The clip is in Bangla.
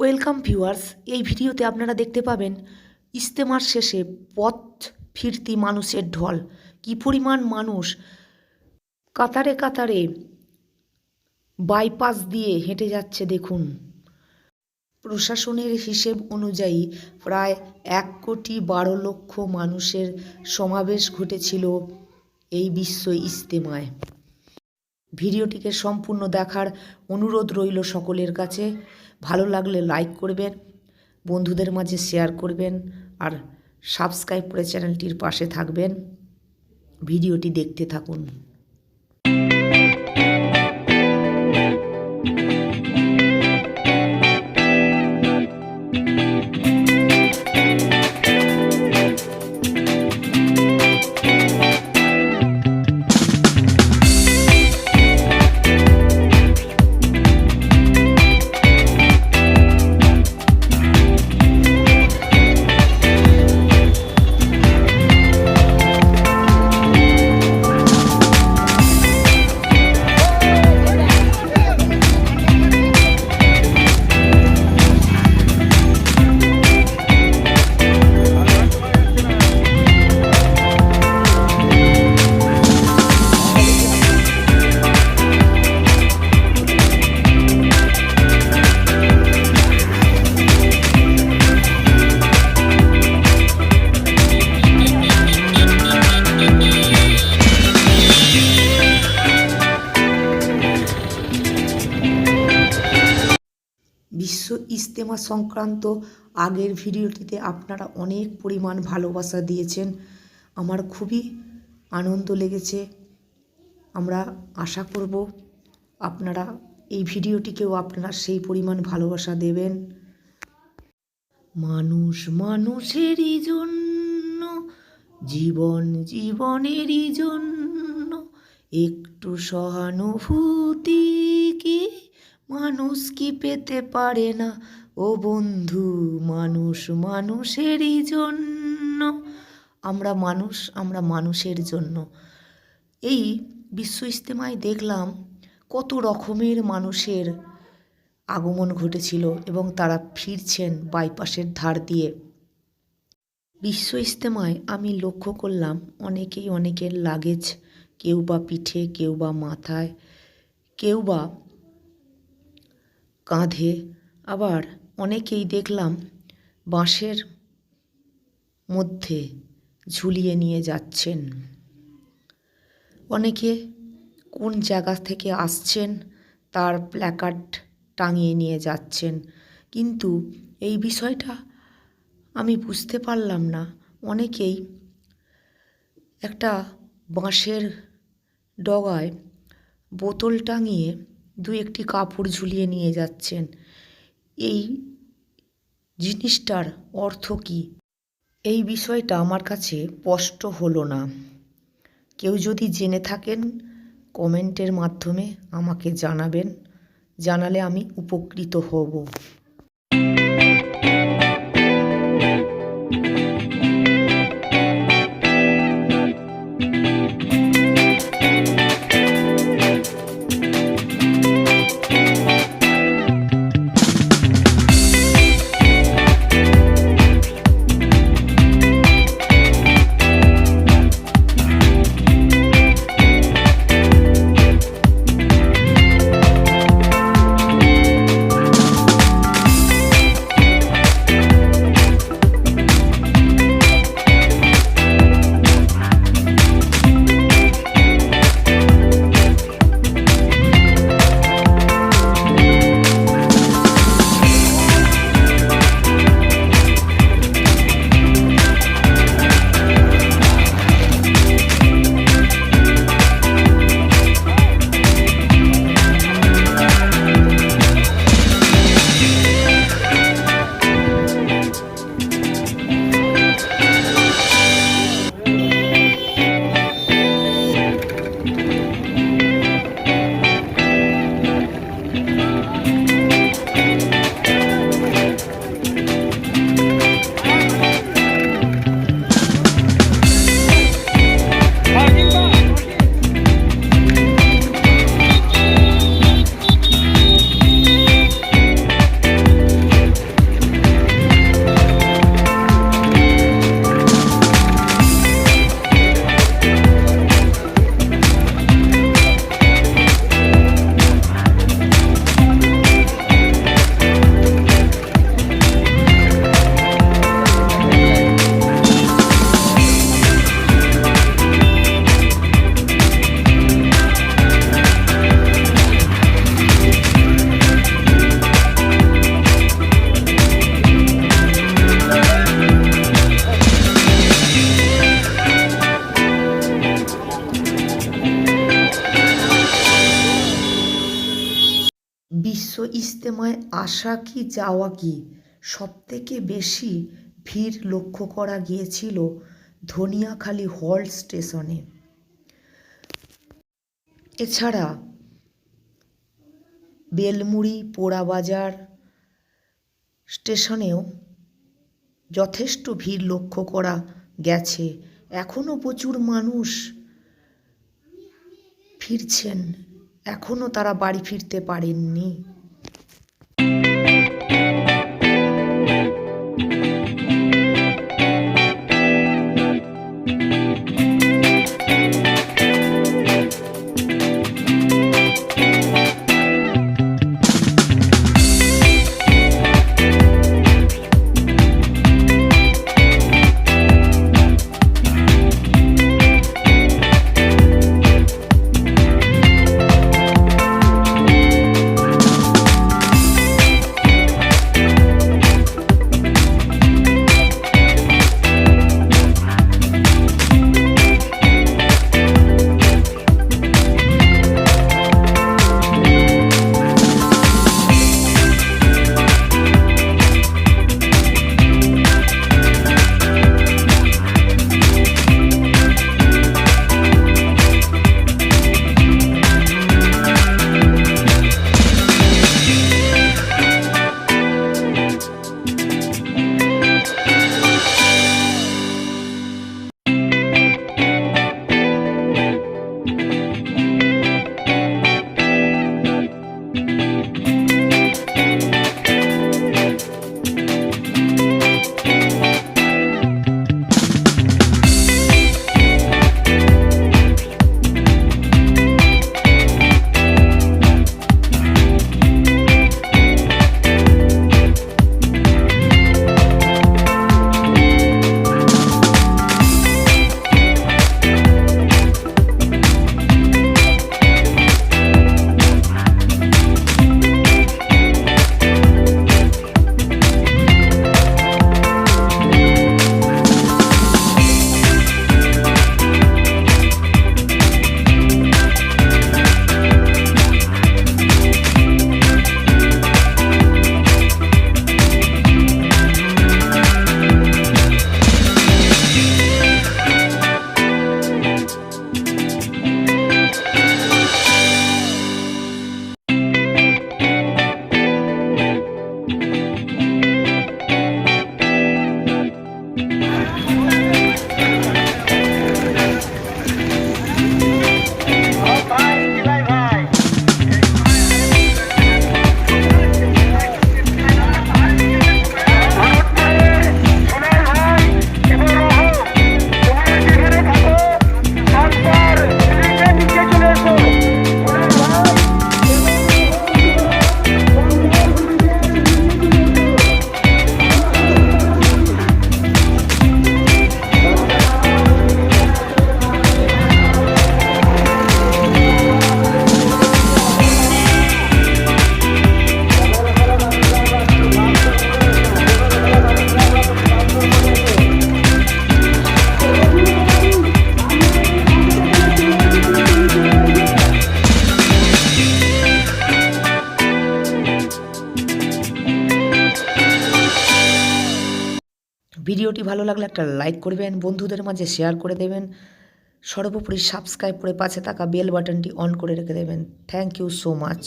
ওয়েলকাম ভিউয়ার্স এই ভিডিওতে আপনারা দেখতে পাবেন ইস্তেমার শেষে পথ ফিরতি মানুষের ঢল। কি পরিমাণ মানুষ কাতারে কাতারে বাইপাস দিয়ে হেঁটে যাচ্ছে দেখুন। প্রশাসনের হিসেব অনুযায়ী প্রায় এক কোটি বারো লক্ষ মানুষের সমাবেশ ঘটেছিল এই বিশ্ব ইস্তেমায়। ভিডিওটিকে সম্পূর্ণ দেখার অনুরোধ রইল সকলের কাছে। ভালো লাগলে লাইক করবেন, বন্ধুদের মাঝে শেয়ার করবেন আর সাবস্ক্রাইব করে চ্যানেলটির পাশে থাকবেন। ভিডিওটি দেখতে থাকুন। ইস্তেমা সংক্রান্ত আগের ভিডিওটিতে আপনারা অনেক পরিমাণ ভালোবাসা দিয়েছেন। আমার খুবই আনন্দ লেগেছে। আমরা আশা করব আপনারা এই ভিডিওটিকেও আপনারা সেই পরিমাণ ভালোবাসা দেবেন। মানুষ মানুষেরই জন্য, জীবন জীবনেরই জন্য, একটু সহানুভূতি কি মানুষ কি পেতে পারে না? ও বন্ধু, মানুষ মানুষেরই জন্য। আমরা মানুষ, আমরা মানুষের জন্য। এই বিশ্ব ইজতেমায় দেখলাম কত রকমের মানুষের আগমন ঘটেছিল এবং তারা ফিরছেন বাইপাসের ধার দিয়ে। বিশ্ব ইজতেমায় আমি লক্ষ্য করলাম অনেকেই অনেকের লাগেজ, কেউ বা পিঠে, কেউ বা মাথায়, কেউ বা কাঁধে, আবার অনেকেই দেখলাম বাঁশের মধ্যে ঝুলিয়ে নিয়ে যাচ্ছেন। অনেকে কোন জায়গা থেকে আসছেন তার প্ল্যাকার্ড টাঙিয়ে নিয়ে যাচ্ছেন। কিন্তু এই বিষয়টা আমি বুঝতে পারলাম না। অনেকেই একটা বাঁশের ডগায় বোতল টাঙিয়ে দু একটি কাপড় ঝুলিয়ে নিয়ে যাচ্ছেন। এই জিনিসটার অর্থ কী? এই বিষয়টা আমার কাছে স্পষ্ট হলো না। কেউ যদি জেনে থাকেন, কমেন্টের মাধ্যমে আমাকে জানাবেন। জানালে আমি উপকৃত হব। সময় আসা কি যাওয়া কি? সবথেকে বেশি ভিড় লক্ষ্য করা গিয়েছিল ধনিয়াখালী হল্ট স্টেশনে। এছাড়া বেলমুড়ি পোড়াবাজার স্টেশনেও যথেষ্ট ভিড় লক্ষ্য করা গেছে। এখনও প্রচুর মানুষ ফিরছেন। এখনও তারা বাড়ি ফিরতে পারেননি। ভিডিওটি ভালো লাগলে একটা লাইক করবেন, বন্ধুদের মাঝে শেয়ার করে দেবেন, সর্বোপরি সাবস্ক্রাইব করে পাশে থাকা বেল বাটনটি অন করে রেখে দেবেন। Thank you so much